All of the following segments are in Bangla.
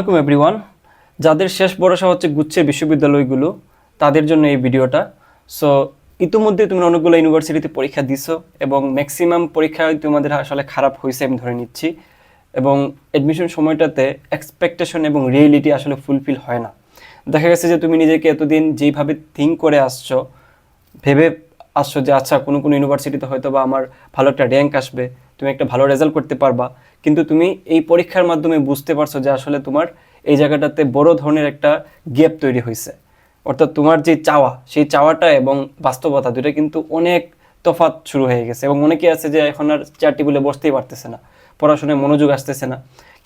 আসসালামাইকুম এভরিওয়ান যাদের শেষ ভরসা হচ্ছে গুচ্ছের বিশ্ববিদ্যালয়গুলো, তাদের জন্য এই ভিডিওটা। সো ইতিমধ্যে তুমি অনেকগুলো ইউনিভার্সিটিতে পরীক্ষা দিছো এবং ম্যাক্সিমাম পরীক্ষা তোমাদের আসলে খারাপ হয়েছে আমি ধরে নিচ্ছি। এবং অ্যাডমিশন সময়টাতে এক্সপেকটেশন এবং রিয়েলিটি আসলে ফুলফিল হয় না। দেখা গেছে যে তুমি নিজেকে এতদিন যেইভাবে থিঙ্ক করে আসছো, ভেবে আসছো যে আচ্ছা কোনো কোনো ইউনিভার্সিটিতে হয়তো বা আমার ভালো একটা র্যাঙ্ক আসবে তুমি একটা ভালো রেজাল্ট করতে পারবা। কিন্তু তুমি এই পরীক্ষার মাধ্যমে বুঝতে পারছ যে আসলে তোমার এই জায়গাটাতে বড় ধরনের একটা গ্যাপ তৈরি হয়েছে অর্থাৎ তোমার যে চাওয়া, সেই চাওয়াটা এবং বাস্তবতা দুটো কিন্তু অনেক তফাত শুরু হয়ে গেছে এবং অনেকে আছে যে এখন আর চেয়ার টেবিলে বসতেই পারতেছে না, পড়াশোনায় মনোযোগ আসতেছে না।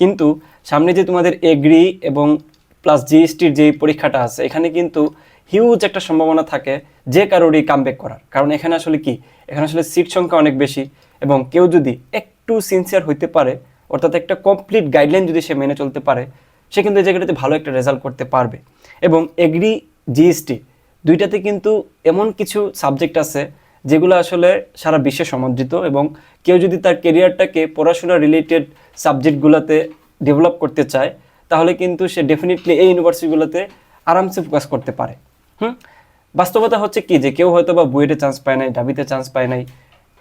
কিন্তু সামনে যে তোমাদের এগ্রি এবং প্লাস জিএসটির যে পরীক্ষাটা আছে, এখানে কিন্তু হিউজ একটা সম্ভাবনা থাকে যে কারোরই কামব্যাক করার। কারণ এখানে আসলে কি? এখানে আসলে সিট সংখ্যা অনেক বেশি। এবং কেউ যদি একটু সিনসিয়ার হইতে পারে, অর্থাৎ একটা কমপ্লিট গাইডলাইন যদি সে মেনে চলতে পারে, সে কিন্তু এই জায়গাটাতে ভালো একটা রেজাল্ট করতে পারবে। এবং এগ্রি জিএসটি দুইটাতে কিন্তু এমন কিছু সাবজেক্ট আছে যেগুলো আসলে সারা বিশ্বে সমাদৃত এবং কেউ যদি তার কেরিয়ারটাকে পড়াশোনা রিলেটেড সাবজেক্টগুলোতে ডেভেলপ করতে চায়, তাহলে কিন্তু সে ডেফিনেটলি এই ইউনিভার্সিটিগুলোতে আরামসে ফোকাস করতে পারে। হুম? বাস্তবতা হচ্ছে কি? যে কেউ হয়তো বা বুয়েটে চান্স পায় নাই ডাবিতে চান্স পায় নাই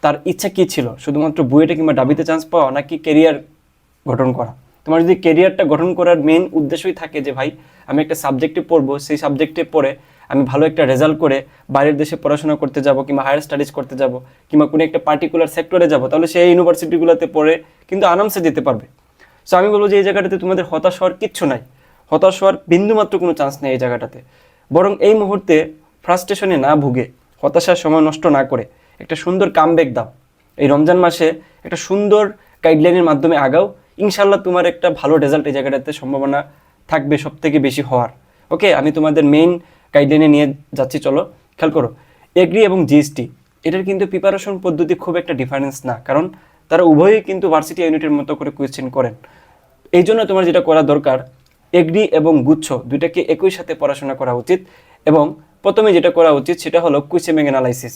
তার ইচ্ছা কি ছিল? শুধুমাত্র বুয়েটে কিংবা ডাবিতে চান্স পাওয়া নাকি কেরিয়ার গঠন করা? তোমার যদি কেরিয়ারটা গঠন করার মেন উদ্দেশ্যই থাকে যে, ভাই, আমি একটা সাবজেক্টে পড়ব, সেই সাবজেক্টে পড়ে আমি ভালো একটা রেজাল্ট করে বাইরের দেশে পড়াশোনা করতে যাব কিংবা হায়ার স্টাডিজ করতে যাব কিংবা কোনো একটা পার্টিকুলার সেক্টরে যাব, তাহলে সেই ইউনিভার্সিটিগুলোতে পড়ে কিন্তু আরামসে যেতে পারবে। সো আমি বলব যে, এই জায়গাটাতে তোমাদের হতাশ হওয়ার কিচ্ছু নাই। হতাশ হওয়ার বিন্দুমাত্র কোনো চান্স নেই এই জায়গাটাতে। বরং এই মুহূর্তে ফ্রাস্ট্রেশনে না ভুগে, হতাশার সময় নষ্ট না করে একটা সুন্দর কামব্যাক দাও। এই রমজান মাসে একটা সুন্দর গাইডলাইনের মাধ্যমে আগাও। ইনশাল্লাহ তোমার একটা ভালো রেজাল্ট এই জায়গাটাতে সম্ভাবনা থাকবে সব থেকে বেশি হওয়ার। ওকে আমি তোমাদের মেইন গাইডলাইনে নিয়ে যাচ্ছি, চলো, খেয়াল করো। এগ্রি এবং জিএসটি এটার কিন্তু প্রিপারেশন পদ্ধতি খুব একটা ডিফারেন্স না। কারণ তারা উভয়ই কিন্তু ভার্সিটি ইউনিটের মতো করে কোয়েশ্চেন করেন। এই জন্য তোমার যেটা করা দরকার এগ্রি এবং গুচ্ছ দুইটাকে একই সাথে পড়াশোনা করা উচিত। এবং প্রথমে যেটা করা উচিত সেটা হলো ব্যাংক অ্যানালাইসিস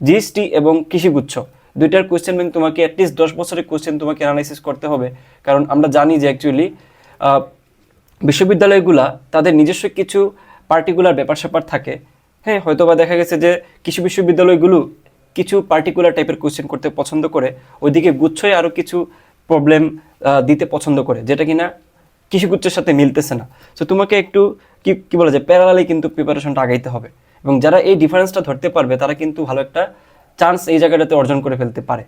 জিএসটি এবং কৃষিগুচ্ছ। দুইটার কোয়েশ্চেন ব্যাংক তোমাকে অ্যাটলিস্ট দশ বছরের কোয়েশ্চেন তোমাকে অ্যানালাইসিস করতে হবে। কারণ আমরা জানি যে অ্যাকচুয়ালি বিশ্ববিদ্যালয়গুলা তাদের নিজস্ব কিছু পার্টিকুলার ব্যাপার স্যাপার থাকে। হ্যাঁ হয়তো বা দেখা গেছে যে কৃষি বিশ্ববিদ্যালয়গুলো কিছু পার্টিকুলার টাইপের কোয়েশ্চেন করতে পছন্দ করে, ওইদিকে গুচ্ছই আরও কিছু প্রবলেম দিতে পছন্দ করে, যেটা কিনা কৃষিগুচ্ছের সাথে মিলতেছে না। তো তোমাকে একটু কি, কী বলা যায় প্যারালালি কিন্তু প্রিপারেশনটা আগাইতে হবে। এবং যারা এই ডিফারেন্সটা ধরতে পারবে, তারা কিন্তু ভালো একটা চান্স এই জায়গাটাতে অর্জন করে ফেলতে পারে।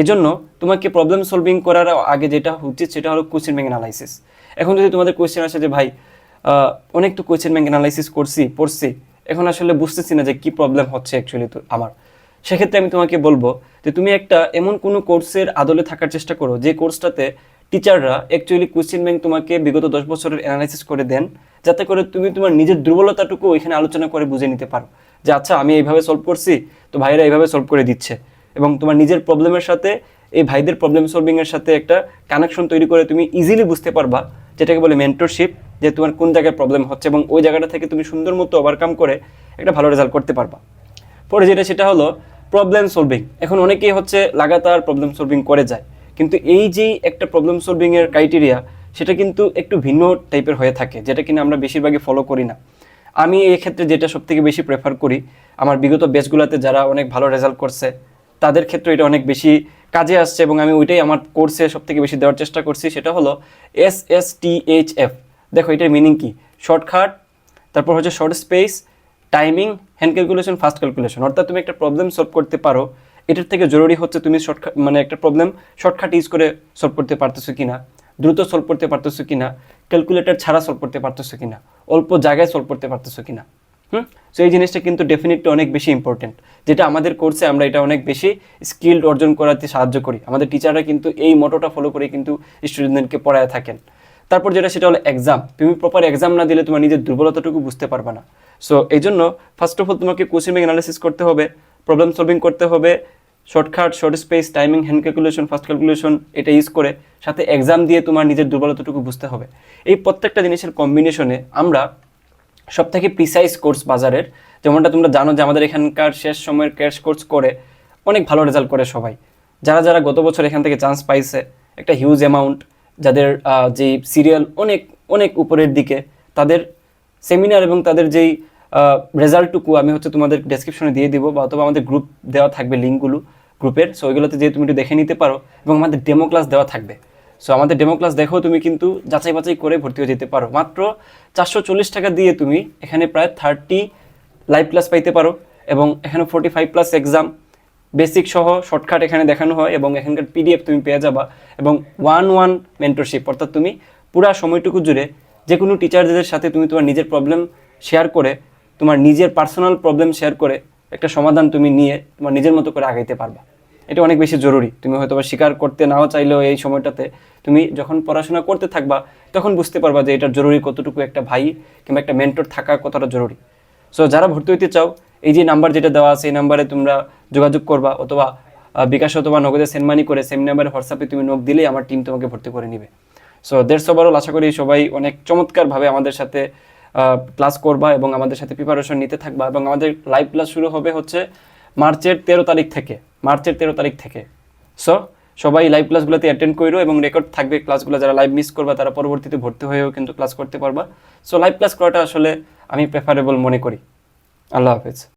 এই জন্য তোমাকে প্রবলেম সলভিং করার আগে যেটা উচিত সেটা হলো কোয়েশ্চেন ব্যাংক অ্যানালাইসিস এখন যদি তোমাদের কোয়েশ্চেন আসে যে, ভাই অনেক তো কোয়েশ্চেন ব্যাংক অ্যানালাইসিস করছি, পড়ছি, এখন আসলে বুঝতেছি না যে কি প্রবলেম হচ্ছে অ্যাকচুয়ালি তো আমার। সেক্ষেত্রে আমি তোমাকে বলব যে, তুমি একটা এমন কোনো কোর্সের আদলে থাকার চেষ্টা করো, যে কোর্সটাতে টিচাররা অ্যাকচুয়ালি কোয়েশ্চেন ব্যাংক তোমাকে বিগত দশ বছরের অ্যানালাইসিস করে দেন, যাতে করে তুমি তোমার নিজের দুর্বলতাটুকু ওইখানে আলোচনা করে বুঝে নিতে পারো। যে আচ্ছা আমি এইভাবে সলভ করছি, তো ভাইরা এইভাবে সলভ করে দিচ্ছে। এবং তোমার নিজের প্রবলেমের সাথে, এই ভাইদের প্রবলেম সলভিংয়ের সাথে একটা কানেকশন তৈরি করে তুমি ইজিলি বুঝতে পারবা, যেটাকে বলে মেন্টরশিপ যে তোমার কোন জায়গায় প্রবলেম হচ্ছে এবং ওই জায়গাটা থেকে তুমি সুন্দর মতো ওভারকাম করে একটা ভালো রেজাল্ট করতে পারবা। পরে যেটা, সেটা হলো প্রবলেম সলভিং এখন অনেকেই হচ্ছে লাগাতার প্রবলেম সলভিং করে যায়। কিন্তু এই যে একটা প্রবলেম সলভিংয়ের ক্রাইটেরিয়া সেটা কিন্তু একটু ভিন্ন টাইপের হয়ে থাকে, যেটা কিনা আমরা বেশিরভাগই ফলো করি না। আমি এই ক্ষেত্রে যেটা সব থেকে বেশি প্রেফার করি, আমার বিগত বেচগুলোতে যারা অনেক ভালো রেজাল্ট করছে, তাদের ক্ষেত্রে এটা অনেক বেশি কাজে আসছে এবং আমি ওইটাই আমার কোর্সে সব থেকে বেশি দেওয়ার চেষ্টা করছি, সেটা হলো S S T H F দেখো, এটার মিনিং কি? শর্টকাট তারপর হচ্ছে short space timing hand calculation fast calculation অর্থাৎ তুমি একটা প্রবলেম সলভ করতে পারো এটার থেকে জরুরি হচ্ছে তুমি শর্টকাট মানে একটা প্রবলেম শর্টকাট ইউজ করে সলভ করতে পারতেছো কিনা, দ্রুত সলভ করতে পারতেছো কিনা ক্যালকুলেটর ছাড়া সলভ করতে পারতেছো কিনা, অল্প জায়গায় সলভ করতে পারতেছো কিনা, হুম? সো এই জিনিসটা কিন্তু ডেফিনেটলি অনেক বেশি ইম্পর্টেন্ট যেটা আমাদের কোর্সে আমরা এটা অনেক বেশি স্কিল্ড অর্জন করাতে সাহায্য করি। আমাদের টিচাররা কিন্তু এই মোটোটা ফলো করে কিন্তু স্টুডেন্টদেরকে পড়ায় থাকেন। তারপর যেটা, সেটা হলো এক্সাম তুমি প্রপার এক্সাম না দিলে তোমার নিজের দুর্বলতাটুকু বুঝতে পারবে না। সো এই জন্য ফার্স্ট অফ অল তোমাকে ব্যাংক অ্যানালিসিস করতে হবে। প্রবলেম সলভিং করতে হবে shortcut short space timing hand calculation fast calculation এটা ইউজ করে সাথে এক্সাম দিয়ে তোমার নিজের দুর্বলতাটুকু বুঝতে হবে। এই প্রত্যেকটা জিনিসের কম্বিনেশনে আমরা সব থেকে প্রিসাইজ কোর্স বাজারের, যেমনটা তোমরা জানো যে আমাদের এখানকার শেষ সময়ের ক্যাশ কোর্স করে অনেক ভালো রেজাল্ট করে সবাই। যারা যারা গত বছর এখান থেকে চান্স পাইছে, একটা হিউজ অ্যামাউন্ট যাদের যে সিরিয়াল অনেক অনেক উপরের দিকে, তাদের সেমিনার এবং তাদের যেই রেজাল্টটুকু আমি হচ্ছে তোমাদের ডেসক্রিপশনে দিয়ে দিব বা অথবা আমাদের গ্রুপ দেওয়া থাকবে লিঙ্কগুলো গ্রুপের সো ওইগুলোতে যেয়ে তুমি একটু দেখে নিতে পারো এবং আমাদের ডেমো ক্লাস দেওয়া থাকবে। সো আমাদের ডেমো ক্লাস দেখো, তুমি কিন্তু যাচাই বাছাই করে ভর্তি হয়ে যেতে পারো। মাত্র চারশো চল্লিশ টাকা দিয়ে তুমি এখানে প্রায় থার্টি লাইভ ক্লাস পাইতে পারো এবং এখানে forty five plus exam basic সহ শর্টকাট এখানে দেখানো হয় এবং এখানকার পিডিএফ তুমি পেয়ে যাবা এবং ওয়ান ওয়ান মেন্টরশিপ অর্থাৎ তুমি পুরা সময়টুকু জুড়ে যে কোনো টিচারদের সাথে তুমি তোমার নিজের প্রবলেম শেয়ার করে তোমার নিজের পার্সোনাল প্রবলেম শেয়ার করে একটা সমাধান তুমি নিয়ে তোমার নিজের মতো করে আগাইতে পারবা। এটা অনেক বেশি জরুরি। তুমি হয়তো বা স্বীকার করতে নাও চাইলেও এই সময়টাতে তুমি যখন পড়াশোনা করতে থাকবা, তখন বুঝতে পারবা যে এটার জরুরি কতটুকু একটা ভাই কিংবা একটা মেন্টর থাকা কতটা জরুরি। সো যারা ভর্তি হইতে চাও, এই যে নাম্বার যেটা দেওয়া আছে, এই নাম্বারে তোমরা যোগাযোগ করবা অথবা বিকাশ অথবা নগদে সেন্ড মানি করে সেম নাম্বারে হোয়াটসঅ্যাপে তুমি নোট দিলেই আমার টিম তোমাকে ভর্তি করে নিবে। সো দেড়শো ওভারঅল আশা করি সবাই অনেক চমৎকারভাবে আমাদের সাথে ক্লাস করবা এবং আমাদের সাথে প্রিপারেশন নিতে থাকবা এবং আমাদের লাইভ ক্লাস শুরু হবে হচ্ছে মার্চের তেরো তারিখ থেকে, মার্চের তেরো তারিখ থেকে। সো সবাই লাইভ ক্লাসগুলোতে অ্যাটেন্ড করো এবং রেকর্ড থাকবে ক্লাসগুলো যারা লাইভ মিস করবা তারা পরবর্তীতে ভর্তি হয়েও কিন্তু ক্লাস করতে পারবা। সো লাইভ ক্লাস করাটা আসলে আমি প্রেফারেবল মনে করি। আল্লাহ হাফেজ।